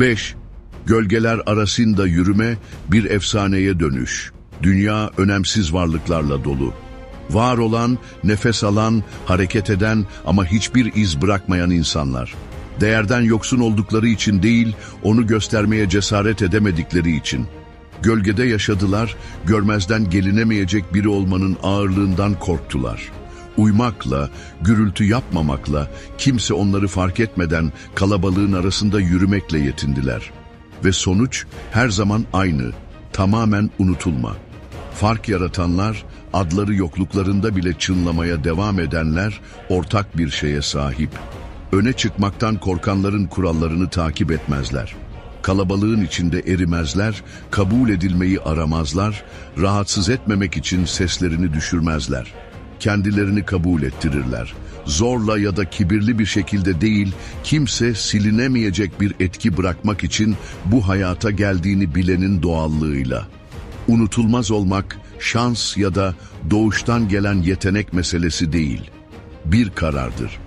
5. Gölgeler arasında yürüme bir efsaneye dönüş. Dünya önemsiz varlıklarla dolu. Var olan, nefes alan, hareket eden ama hiçbir iz bırakmayan insanlar. Değerden yoksun oldukları için değil, onu göstermeye cesaret edemedikleri için. Gölgede yaşadılar, görmezden gelinemeyecek biri olmanın ağırlığından korktular. Uymakla, gürültü yapmamakla, kimse onları fark etmeden kalabalığın arasında yürümekle yetindiler. Ve sonuç her zaman aynı, tamamen unutulma. Fark yaratanlar, adları yokluklarında bile çınlamaya devam edenler ortak bir şeye sahip. Öne çıkmaktan korkanların kurallarını takip etmezler. Kalabalığın içinde erimezler, kabul edilmeyi aramazlar, rahatsız etmemek için seslerini düşürmezler. Kendilerini kabul ettirirler. Zorla ya da kibirli bir şekilde değil, kimse silinemeyecek bir etki bırakmak için bu hayata geldiğini bilenin doğallığıyla. Unutulmaz olmak, şans ya da doğuştan gelen yetenek meselesi değil. Bir karardır.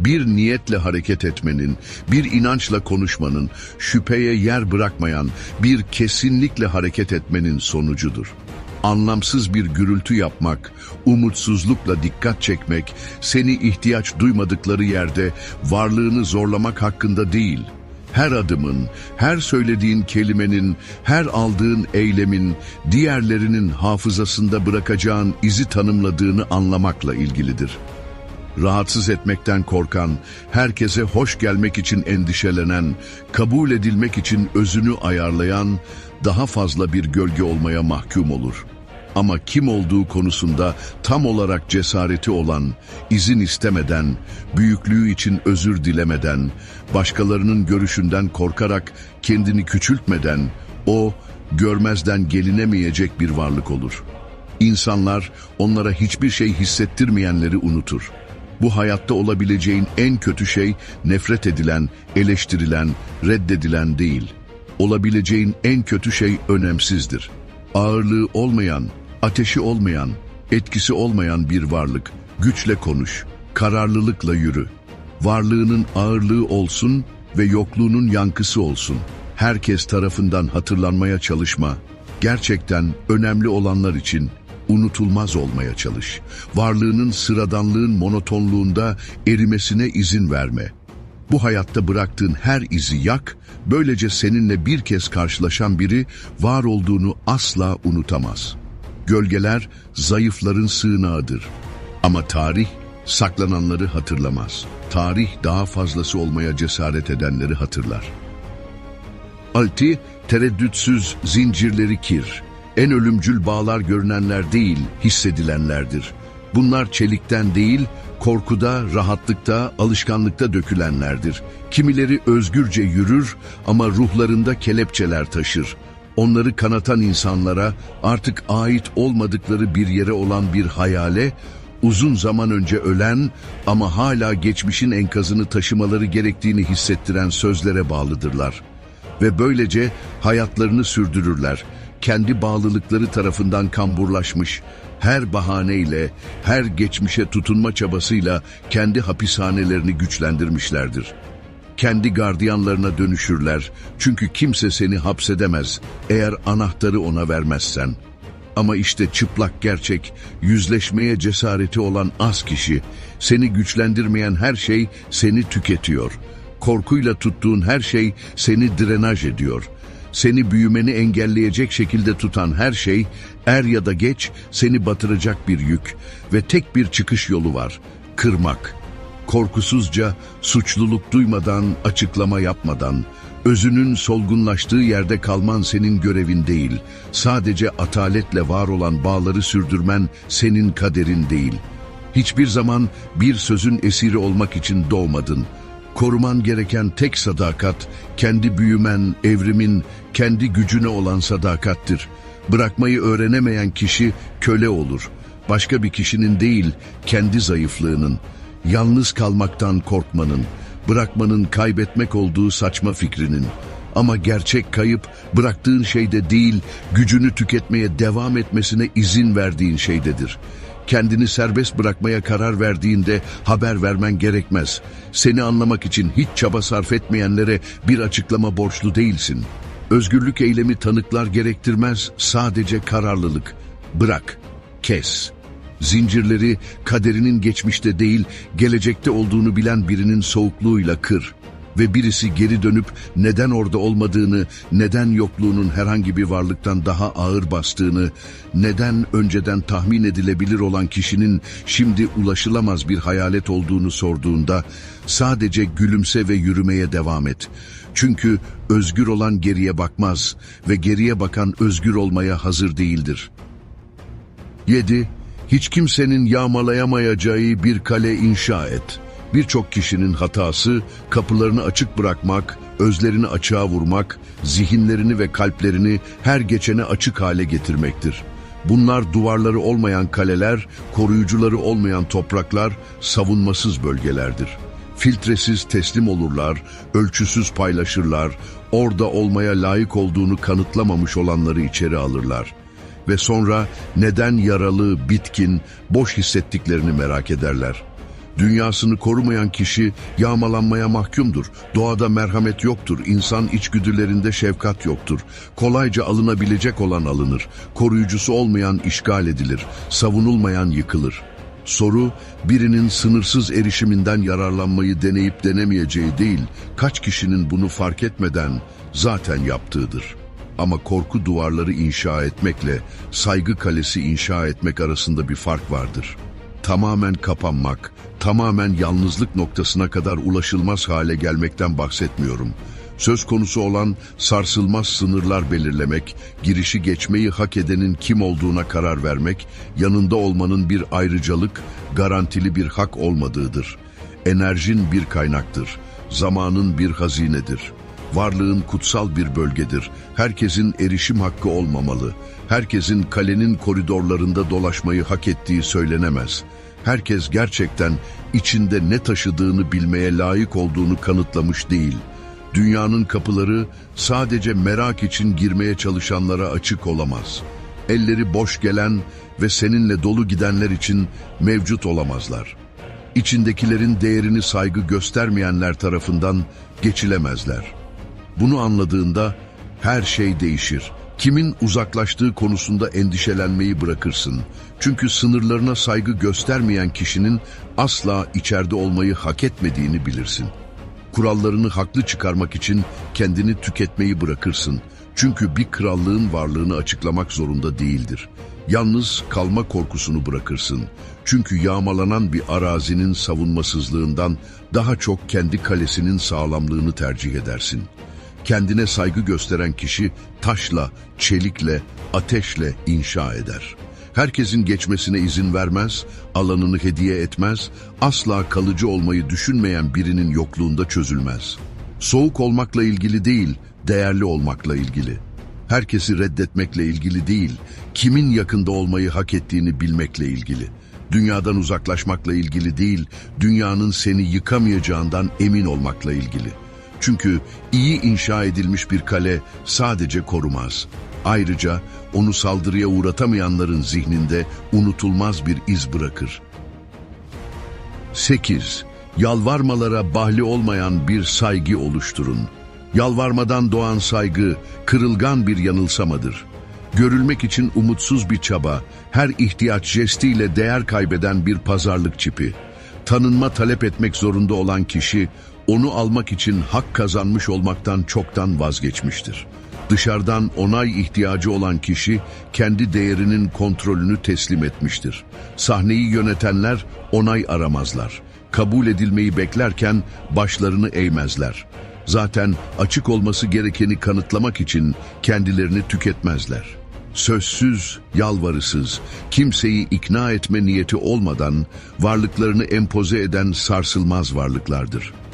Bir niyetle hareket etmenin, bir inançla konuşmanın, şüpheye yer bırakmayan bir kesinlikle hareket etmenin sonucudur. Anlamsız bir gürültü yapmak, umutsuzlukla dikkat çekmek, seni ihtiyaç duymadıkları yerde varlığını zorlamak hakkında değil, her adımın, her söylediğin kelimenin, her aldığın eylemin, diğerlerinin hafızasında bırakacağın izi tanımladığını anlamakla ilgilidir. Rahatsız etmekten korkan, herkese hoş gelmek için endişelenen, kabul edilmek için özünü ayarlayan, daha fazla bir gölge olmaya mahkum olur. Ama kim olduğu konusunda tam olarak cesareti olan, izin istemeden, büyüklüğü için özür dilemeden, başkalarının görüşünden korkarak kendini küçültmeden, o görmezden gelinemeyecek bir varlık olur. İnsanlar onlara hiçbir şey hissettirmeyenleri unutur. Bu hayatta olabileceğin en kötü şey nefret edilen, eleştirilen, reddedilen değil. Olabileceğin en kötü şey önemsizdir. Ağırlığı olmayan, ateşi olmayan, etkisi olmayan bir varlık. Güçle konuş, kararlılıkla yürü. Varlığının ağırlığı olsun ve yokluğunun yankısı olsun. Herkes tarafından hatırlanmaya çalışma. Gerçekten önemli olanlar için unutulmaz olmaya çalış. Varlığının sıradanlığın monotonluğunda erimesine izin verme. Bu hayatta bıraktığın her izi yak, böylece seninle bir kez karşılaşan biri var olduğunu asla unutamaz. Gölgeler zayıfların sığınağıdır. Ama tarih saklananları hatırlamaz. Tarih daha fazlası olmaya cesaret edenleri hatırlar. Alti, tereddütsüz zincirleri kir. En ölümcül bağlar görünenler değil, hissedilenlerdir. Bunlar çelikten değil, korkuda, rahatlıkta, alışkanlıkta dökülenlerdir. Kimileri özgürce yürür ama ruhlarında kelepçeler taşır. Onları kanatan insanlara artık ait olmadıkları bir yere olan bir hayale, uzun zaman önce ölen ama hala geçmişin enkazını taşımaları gerektiğini hissettiren sözlere bağlıdırlar. Ve böylece hayatlarını sürdürürler. Kendi bağlılıkları tarafından kamburlaşmış, her bahaneyle, her geçmişe tutunma çabasıyla kendi hapishanelerini güçlendirmişlerdir. Kendi gardiyanlarına dönüşürler çünkü kimse seni hapsedemez eğer anahtarı ona vermezsen. Ama işte çıplak gerçek, yüzleşmeye cesareti olan az kişi, seni güçlendirmeyen her şey seni tüketiyor. Korkuyla tuttuğun her şey seni drenaj ediyor. Seni büyümeni engelleyecek şekilde tutan her şey, er ya da geç seni batıracak bir yük ve tek bir çıkış yolu var, kırmak. Korkusuzca, suçluluk duymadan, açıklama yapmadan, özünün solgunlaştığı yerde kalman senin görevin değil, sadece ataletle var olan bağları sürdürmen senin kaderin değil. Hiçbir zaman bir sözün esiri olmak için doğmadın. Koruman gereken tek sadakat, kendi büyümen, evrimin, kendi gücüne olan sadakattir. Bırakmayı öğrenemeyen kişi köle olur. Başka bir kişinin değil, kendi zayıflığının. Yalnız kalmaktan korkmanın, bırakmanın kaybetmek olduğu saçma fikrinin. Ama gerçek kayıp bıraktığın şeyde değil, gücünü tüketmeye devam etmesine izin verdiğin şeydedir. Kendini serbest bırakmaya karar verdiğinde haber vermen gerekmez. Seni anlamak için hiç çaba sarf etmeyenlere bir açıklama borçlu değilsin. Özgürlük eylemi tanıklar gerektirmez, sadece kararlılık. Bırak, kes. Zincirleri kaderinin geçmişte değil, gelecekte olduğunu bilen birinin soğukluğuyla kır ve birisi geri dönüp neden orada olmadığını, neden yokluğunun herhangi bir varlıktan daha ağır bastığını, neden önceden tahmin edilebilir olan kişinin şimdi ulaşılamaz bir hayalet olduğunu sorduğunda sadece gülümse ve yürümeye devam et. Çünkü özgür olan geriye bakmaz ve geriye bakan özgür olmaya hazır değildir. 7. Hiç kimsenin yağmalayamayacağı bir kale inşa et.'' Birçok kişinin hatası kapılarını açık bırakmak, özlerini açığa vurmak, zihinlerini ve kalplerini her geçene açık hale getirmektir. Bunlar duvarları olmayan kaleler, koruyucuları olmayan topraklar, savunmasız bölgelerdir. Filtresiz teslim olurlar, ölçüsüz paylaşırlar, orada olmaya layık olduğunu kanıtlamamış olanları içeri alırlar. Ve sonra neden yaralı, bitkin, boş hissettiklerini merak ederler.'' Dünyasını korumayan kişi yağmalanmaya mahkumdur. Doğada merhamet yoktur. İnsan içgüdülerinde şefkat yoktur. Kolayca alınabilecek olan alınır. Koruyucusu olmayan işgal edilir. Savunulmayan yıkılır. Soru, birinin sınırsız erişiminden yararlanmayı deneyip denemeyeceği değil, kaç kişinin bunu fark etmeden zaten yaptığıdır. Ama korku duvarları inşa etmekle saygı kalesi inşa etmek arasında bir fark vardır. Tamamen kapanmak, tamamen yalnızlık noktasına kadar ulaşılmaz hale gelmekten bahsetmiyorum. Söz konusu olan sarsılmaz sınırlar belirlemek, girişi geçmeyi hak edenin kim olduğuna karar vermek, yanında olmanın bir ayrıcalık, garantili bir hak olmadığıdır. Enerjin bir kaynaktır, zamanın bir hazinedir. Varlığın kutsal bir bölgedir. Herkesin erişim hakkı olmamalı. Herkesin kalenin koridorlarında dolaşmayı hak ettiği söylenemez.'' herkes gerçekten içinde ne taşıdığını bilmeye layık olduğunu kanıtlamış değil. Dünyanın kapıları sadece merak için girmeye çalışanlara açık olamaz. Elleri boş gelen ve seninle dolu gidenler için mevcut olamazlar. İçindekilerin değerini saygı göstermeyenler tarafından geçilemezler. Bunu anladığında her şey değişir. Kimin uzaklaştığı konusunda endişelenmeyi bırakırsın. Çünkü sınırlarına saygı göstermeyen kişinin asla içeride olmayı hak etmediğini bilirsin. Kurallarını haklı çıkarmak için kendini tüketmeyi bırakırsın. Çünkü bir krallığın varlığını açıklamak zorunda değildir. Yalnız kalma korkusunu bırakırsın. Çünkü yağmalanan bir arazinin savunmasızlığından daha çok kendi kalesinin sağlamlığını tercih edersin.'' Kendine saygı gösteren kişi taşla, çelikle, ateşle inşa eder. Herkesin geçmesine izin vermez, alanını hediye etmez, asla kalıcı olmayı düşünmeyen birinin yokluğunda çözülmez. Soğuk olmakla ilgili değil, değerli olmakla ilgili. Herkesi reddetmekle ilgili değil, kimin yakında olmayı hak ettiğini bilmekle ilgili. Dünyadan uzaklaşmakla ilgili değil, dünyanın seni yıkamayacağından emin olmakla ilgili.'' Çünkü iyi inşa edilmiş bir kale sadece korumaz. Ayrıca onu saldırıya uğratamayanların zihninde unutulmaz bir iz bırakır. 8. Yalvarmalara bahli olmayan bir saygı oluşturun. Yalvarmadan doğan saygı kırılgan bir yanılsamadır. Görülmek için umutsuz bir çaba, her ihtiyaç jestiyle değer kaybeden bir pazarlık çipi. Tanınma talep etmek zorunda olan kişi onu almak için hak kazanmış olmaktan çoktan vazgeçmiştir. Dışarıdan onay ihtiyacı olan kişi kendi değerinin kontrolünü teslim etmiştir. Sahneyi yönetenler onay aramazlar. Kabul edilmeyi beklerken başlarını eğmezler. Zaten açık olması gerekeni kanıtlamak için kendilerini tüketmezler. Sözsüz, yalvarısız, kimseyi ikna etme niyeti olmadan varlıklarını empoze eden sarsılmaz varlıklardır.''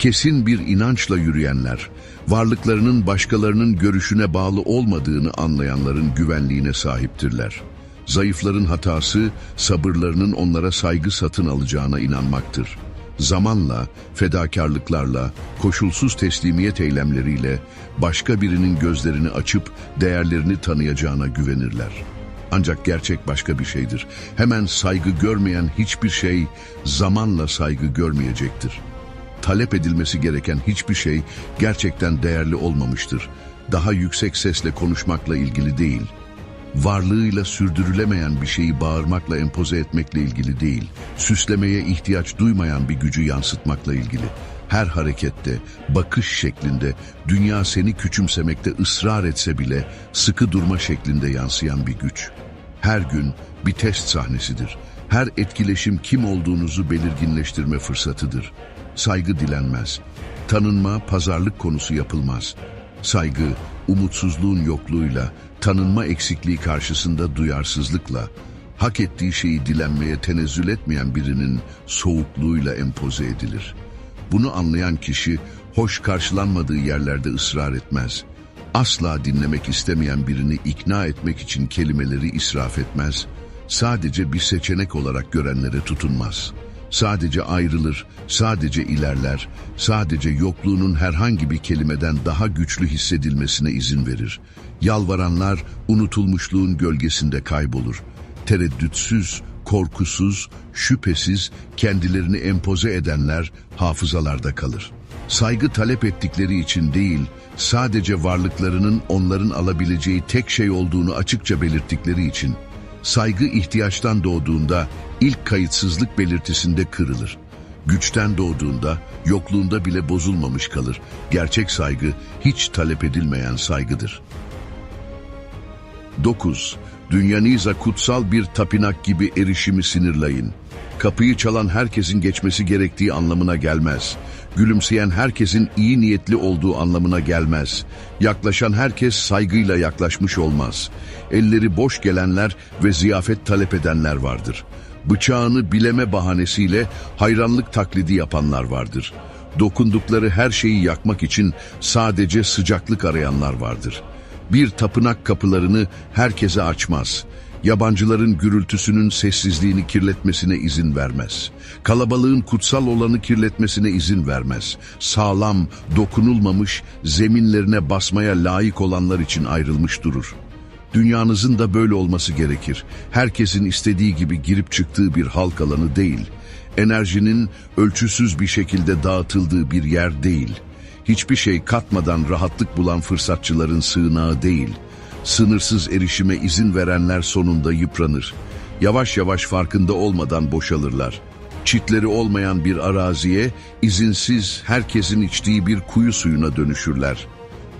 kesin bir inançla yürüyenler, varlıklarının başkalarının görüşüne bağlı olmadığını anlayanların güvenliğine sahiptirler. Zayıfların hatası, sabırlarının onlara saygı satın alacağına inanmaktır. Zamanla, fedakarlıklarla, koşulsuz teslimiyet eylemleriyle başka birinin gözlerini açıp değerlerini tanıyacağına güvenirler. Ancak gerçek başka bir şeydir. Hemen saygı görmeyen hiçbir şey zamanla saygı görmeyecektir. Talep edilmesi gereken hiçbir şey gerçekten değerli olmamıştır. Daha yüksek sesle konuşmakla ilgili değil. Varlığıyla sürdürülemeyen bir şeyi bağırmakla empoze etmekle ilgili değil. Süslemeye ihtiyaç duymayan bir gücü yansıtmakla ilgili. Her harekette, bakış şeklinde, dünya seni küçümsemekte ısrar etse bile sıkı durma şeklinde yansıyan bir güç. Her gün bir test sahnesidir. Her etkileşim kim olduğunuzu belirginleştirme fırsatıdır. Saygı dilenmez. Tanınma, pazarlık konusu yapılmaz. Saygı, umutsuzluğun yokluğuyla, tanınma eksikliği karşısında duyarsızlıkla, hak ettiği şeyi dilenmeye tenezzül etmeyen birinin soğukluğuyla empoze edilir. Bunu anlayan kişi, hoş karşılanmadığı yerlerde ısrar etmez. Asla dinlemek istemeyen birini ikna etmek için kelimeleri israf etmez. Sadece bir seçenek olarak görenlere tutunmaz. Sadece ayrılır, sadece ilerler, sadece yokluğunun herhangi bir kelimeden daha güçlü hissedilmesine izin verir. Yalvaranlar unutulmuşluğun gölgesinde kaybolur. Tereddütsüz, korkusuz, şüphesiz kendilerini empoze edenler hafızalarda kalır. Saygı talep ettikleri için değil, sadece varlıklarının onların alabileceği tek şey olduğunu açıkça belirttikleri için, saygı ihtiyaçtan doğduğunda ilk kayıtsızlık belirtisinde kırılır. Güçten doğduğunda, yokluğunda bile bozulmamış kalır. Gerçek saygı hiç talep edilmeyen saygıdır. 9. Dünyaniza kutsal bir tapınak gibi erişimi sinirlayın. Kapıyı çalan herkesin geçmesi gerektiği anlamına gelmez. Gülümseyen herkesin iyi niyetli olduğu anlamına gelmez. Yaklaşan herkes saygıyla yaklaşmış olmaz. Elleri boş gelenler ve ziyafet talep edenler vardır. Bıçağını bileme bahanesiyle hayranlık taklidi yapanlar vardır. Dokundukları her şeyi yakmak için sadece sıcaklık arayanlar vardır.'' Bir tapınak kapılarını herkese açmaz. Yabancıların gürültüsünün sessizliğini kirletmesine izin vermez. Kalabalığın kutsal olanı kirletmesine izin vermez. Sağlam, dokunulmamış, zeminlerine basmaya layık olanlar için ayrılmış durur. Dünyanızın da böyle olması gerekir. Herkesin istediği gibi girip çıktığı bir halk alanı değil. Enerjinin ölçüsüz bir şekilde dağıtıldığı bir yer değil.'' hiçbir şey katmadan rahatlık bulan fırsatçıların sığınağı değil, sınırsız erişime izin verenler sonunda yıpranır. Yavaş yavaş farkında olmadan boşalırlar. Çitleri olmayan bir araziye, izinsiz herkesin içtiği bir kuyu suyuna dönüşürler.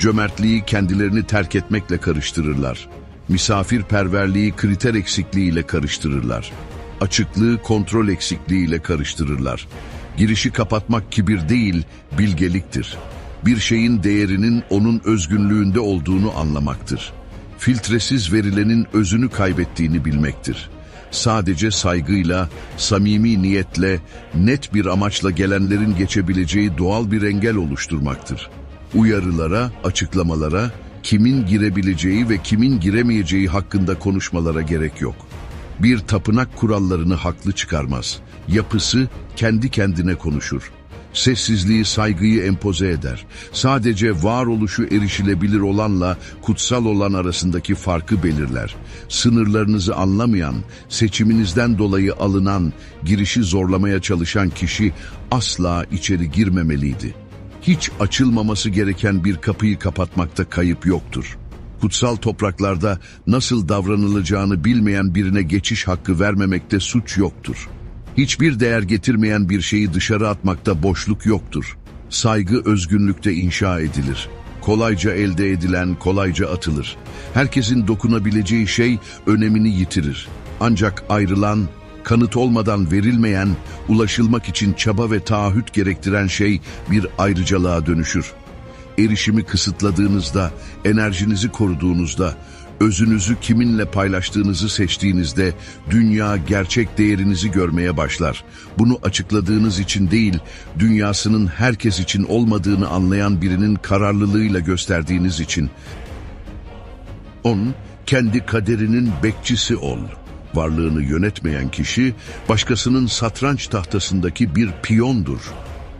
Cömertliği kendilerini terk etmekle karıştırırlar. Misafirperverliği kriter eksikliğiyle karıştırırlar. Açıklığı kontrol eksikliğiyle karıştırırlar. Girişi kapatmak kibir değil, bilgeliktir. Bir şeyin değerinin onun özgünlüğünde olduğunu anlamaktır. Filtresiz verilenin özünü kaybettiğini bilmektir. Sadece saygıyla, samimi niyetle, net bir amaçla gelenlerin geçebileceği doğal bir engel oluşturmaktır. Uyarılara, açıklamalara, kimin girebileceği ve kimin giremeyeceği hakkında konuşmalara gerek yok. Bir tapınak kurallarını haklı çıkarmaz. Yapısı kendi kendine konuşur. Sessizliği saygıyı empoze eder. Sadece varoluşu erişilebilir olanla kutsal olan arasındaki farkı belirler. Sınırlarınızı anlamayan, seçiminizden dolayı alınan, girişi zorlamaya çalışan kişi asla içeri girmemeliydi. Hiç açılmaması gereken bir kapıyı kapatmakta kayıp yoktur. Kutsal topraklarda nasıl davranılacağını bilmeyen birine geçiş hakkı vermemekte suç yoktur.'' Hiçbir değer getirmeyen bir şeyi dışarı atmakta boşluk yoktur. Saygı özgünlükte inşa edilir. Kolayca elde edilen kolayca atılır. Herkesin dokunabileceği şey önemini yitirir. Ancak ayrılan, kanıt olmadan verilmeyen, ulaşılmak için çaba ve taahhüt gerektiren şey bir ayrıcalığa dönüşür. Erişimi kısıtladığınızda, enerjinizi koruduğunuzda, özünüzü kiminle paylaştığınızı seçtiğinizde dünya gerçek değerinizi görmeye başlar. Bunu açıkladığınız için değil, dünyasının herkes için olmadığını anlayan birinin kararlılığıyla gösterdiğiniz için. On, kendi kaderinin bekçisi ol. Varlığını yönetmeyen kişi, başkasının satranç tahtasındaki bir piyondur.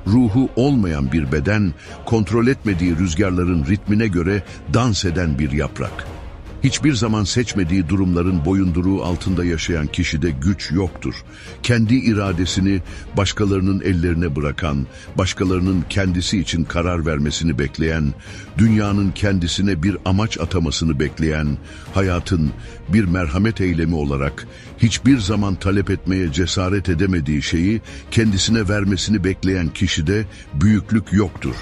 Ruhu olmayan bir beden, kontrol etmediği rüzgarların ritmine göre dans eden bir yaprak.'' Hiçbir zaman seçmediği durumların boyunduruğu altında yaşayan kişide güç yoktur. Kendi iradesini başkalarının ellerine bırakan, başkalarının kendisi için karar vermesini bekleyen, dünyanın kendisine bir amaç atamasını bekleyen, hayatın bir merhamet eylemi olarak hiçbir zaman talep etmeye cesaret edemediği şeyi kendisine vermesini bekleyen kişide büyüklük yoktur.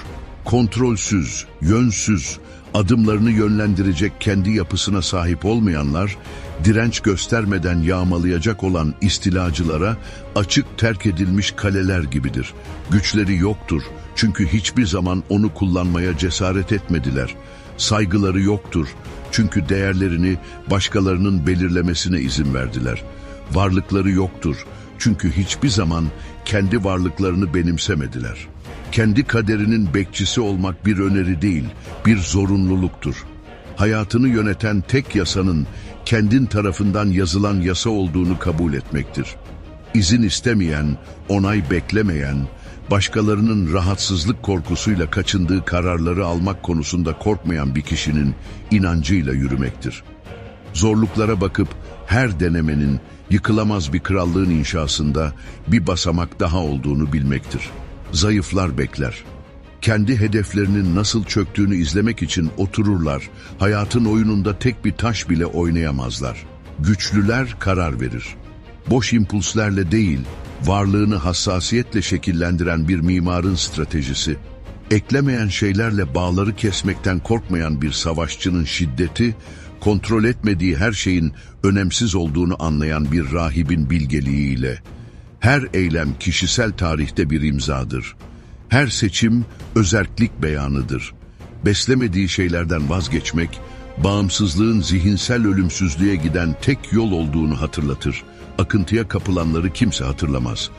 Kontrolsüz, yönsüz, adımlarını yönlendirecek kendi yapısına sahip olmayanlar, direnç göstermeden yağmalayacak olan istilacılara açık terk edilmiş kaleler gibidir. Güçleri yoktur çünkü hiçbir zaman onu kullanmaya cesaret etmediler. Saygıları yoktur çünkü değerlerini başkalarının belirlemesine izin verdiler. Varlıkları yoktur çünkü hiçbir zaman kendi varlıklarını benimsemediler.'' Kendi kaderinin bekçisi olmak bir öneri değil, bir zorunluluktur. Hayatını yöneten tek yasanın kendin tarafından yazılan yasa olduğunu kabul etmektir. İzin istemeyen, onay beklemeyen, başkalarının rahatsızlık korkusuyla kaçındığı kararları almak konusunda korkmayan bir kişinin inancıyla yürümektir. Zorluklara bakıp her denemenin yıkılamaz bir krallığın inşasında bir basamak daha olduğunu bilmektir zayıflar bekler. Kendi hedeflerinin nasıl çöktüğünü izlemek için otururlar, hayatın oyununda tek bir taş bile oynayamazlar. Güçlüler karar verir. Boş impulslerle değil, varlığını hassasiyetle şekillendiren bir mimarın stratejisi, eklemeyen şeylerle bağları kesmekten korkmayan bir savaşçının şiddeti, kontrol etmediği her şeyin önemsiz olduğunu anlayan bir rahibin bilgeliğiyle, her eylem kişisel tarihte bir imzadır. Her seçim özerklik beyanıdır. Beslemediği şeylerden vazgeçmek, bağımsızlığın zihinsel ölümsüzlüğe giden tek yol olduğunu hatırlatır. Akıntıya kapılanları kimse hatırlamaz.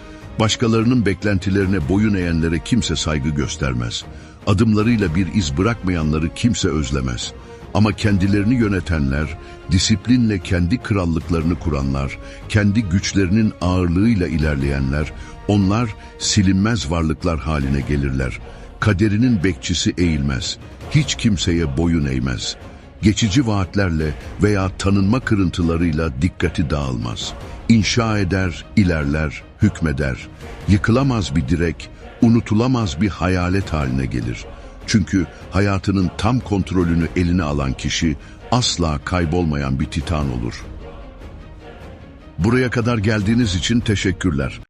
Başkalarının beklentilerine boyun eğenlere kimse saygı göstermez. Adımlarıyla bir iz bırakmayanları kimse özlemez.'' Ama kendilerini yönetenler, disiplinle kendi krallıklarını kuranlar, kendi güçlerinin ağırlığıyla ilerleyenler, onlar silinmez varlıklar haline gelirler. Kaderinin bekçisi eğilmez, hiç kimseye boyun eğmez. Geçici vaatlerle veya tanınma kırıntılarıyla dikkati dağılmaz. İnşa eder, ilerler, hükmeder. Yıkılamaz bir direk, unutulamaz bir hayalet haline gelir.'' Çünkü hayatının tam kontrolünü eline alan kişi asla kaybolmayan bir titan olur. Buraya kadar geldiğiniz için teşekkürler.